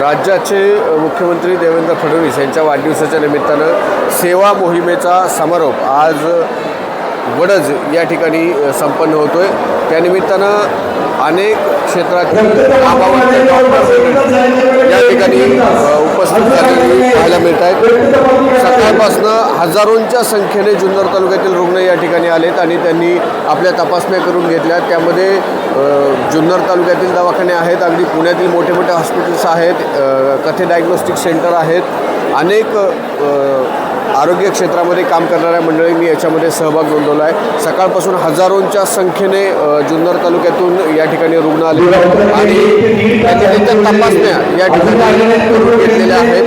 राज्याचे मुख्यमंत्री देवेंद्र फडणवीस यांच्या वाढदिवसाच्या निमित्तानं सेवा मोहिमेचा समारोप आज वडज या ठिकाणी संपन्न होतोय. त्यानिमित्तानं अनेक क्षेत्रातील या ठिकाणी उपस्थित झालेली पाहायला मिळत आहेत. सकाळपासनं हजारोंच्या संख्येने जुन्नर तालुक्यातील रुग्ण या ठिकाणी आलेत आणि त्यांनी आपल्या तपासण्या करून घेतल्या. त्यामध्ये जुन्नर तालुक्यातील दवाखाने आहेत अगदी पुण्यातील मोठे मोठे हॉस्पिटल्स आहेत कथे डायग्नोस्टिक सेंटर आहेत अनेक आरोग्य क्षेत्रामध्ये काम करणाऱ्या मंडळींनी याच्यामध्ये सहभाग नोंदवला आहे. सकाळपासून हजारोंच्या संख्येने जुन्नर तालुक्यातून या ठिकाणी रुग्ण आले आणि त्यांनी त्यांच्या तपासण्या या ठिकाणी घेतलेल्या आहेत.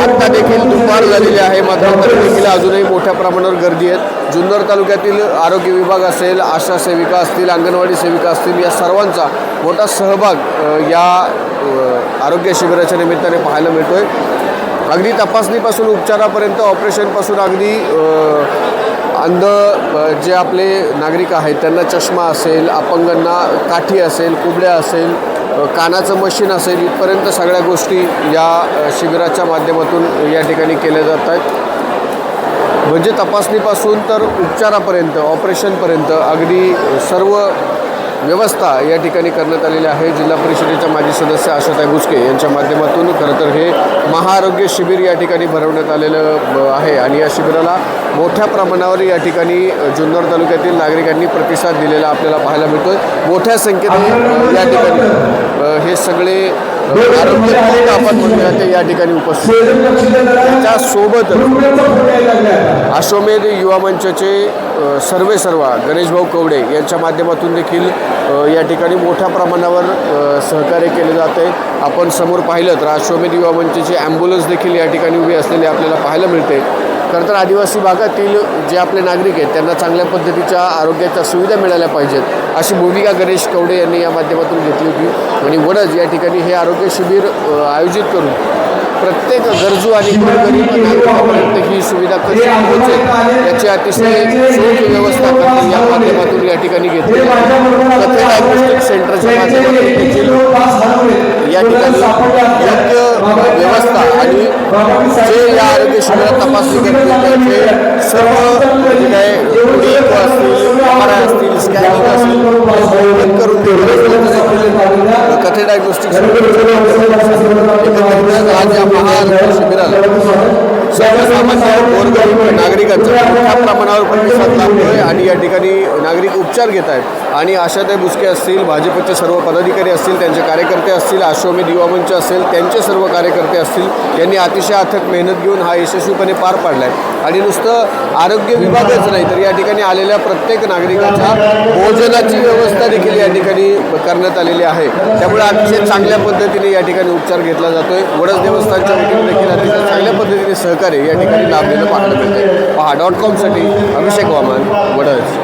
आत्ता देखील दुपार झालेली आहे. मात्र तरी देखील अजूनही मोठ्या प्रमाणावर गर्दी आहे जुन्नर तालुक्यातील आरोग्य विभाग असेल आशा सेविका असतील अंगणवाडी सेविका असतील या सर्वांचा मोठा सहभाग या आरोग्य शिबिराच्या निमित्ताने पाहायला मिळतोय. अगदी तपासणीपासून उपचारापर्यंत ऑपरेशनपासून अगदी अंध जे आपले नागरिक आहेत त्यांना चष्मा असेल अपंगांना काठी असेल कुबड्या असेल कानाचं मशीन असेल इथपर्यंत सगळ्या गोष्टी या शिबिराच्या माध्यमातून या ठिकाणी केल्या जात आहेत. म्हणजे तपासणीपासून तर उपचारापर्यंत ऑपरेशनपर्यंत अगदी सर्व व्यवस्था या ठिकाणी करण्यात आलेली आहे. जिल्हा परिषदेच्या माजी सदस्य आशाताई गुस्के यांच्या माध्यमातून खरं तर हे महाआरोग्य शिबिर या ठिकाणी भरवण्यात आलेलं ब- आहे. आणि या शिबिराला मोठ्या प्रमाणावर या ठिकाणी जुन्नर तालुक्यातील नागरिकांनी प्रतिसाद दिलेला आपल्याला पाहायला मिळतोय. मोठ्या संख्येने या ठिकाणी हे सगळे आरोग्य आपण म्हणूया या ठिकाणी उपस्थित आहेत. त्याच्यासोबत अश्वमेध युवा मंचाचे सर्वे सर्वा गणेशभाऊ कवडे यांच्या माध्यमातून देखील या ठिकाणी मोठ्या प्रमाणावर सहकार्य केले जाते आपण समोर पाहिलं तर अश्वमेध युवा मंचाची ॲम्ब्युलन्स देखील या ठिकाणी उभी असलेली आपल्याला पाहायला मिळते खरं तर आदिवासी भागातील जे आपले नागरिक आहेत त्यांना चांगल्या पद्धतीच्या आरोग्याच्या सुविधा मिळाल्या पाहिजेत अशी भूमिका गणेश कवडे यांनी या माध्यमातून घेतली होती. आणि वडज या ठिकाणी हे आरोग्य शिबिर आयोजित करून प्रत्येक गरजू आणि गोरगरीब नागरिकांपर्यंत ही सुविधा कशी पोहोचेल याची अतिशय सोयी व्यवस्था करणे या माध्यमातून या ठिकाणी घेतली कथे डायग्नोस्टिक सेंटरच्या माध्यमातून देखील या ठिकाणी योग्य व्यवस्था आणि जे या शिबिरात तपासणी करतील त्याचे सर्व जे काय टीप असतील आर स्कॅनिंग असतील करून कथे डायग्नोस्टिक सेंटर आज या महाआरोग्य शिबिराला सर्वसामान्य नागरिकांचा मोठ्या प्रमाणावर प्रतिसाद लाभतोय आणि या ठिकाणी नागरिक उपचार घेत आहेत. आणि आशाताई बुचके असतील भाजपचे सर्व पदाधिकारी असतील त्यांचे कार्यकर्ते असतील अश्वमेध युवा मंच असेल त्यांचे सर्व कार्यकर्ते असतील यांनी अतिशय अथक मेहनत घेऊन हा यशस्वीपणे पार पाडला आहे आणि नुसतं आरोग्य विभागच नाही तर या ठिकाणी आलेल्या प्रत्येक नागरिकाच्या भोजनाची व्यवस्था देखील या ठिकाणी करण्यात आलेली आहे. त्यामुळे अतिशय चांगल्या पद्धतीने या ठिकाणी उपचार घेतला जातोय. वडस देवस्थानच्या वतीने देखील अतिशय चांगल्या पद्धतीने सहकार्य या ठिकाणी लाभलेलं पाहायला मिळते पहा डॉट कॉमसाठी अभिषेक वामन वडस.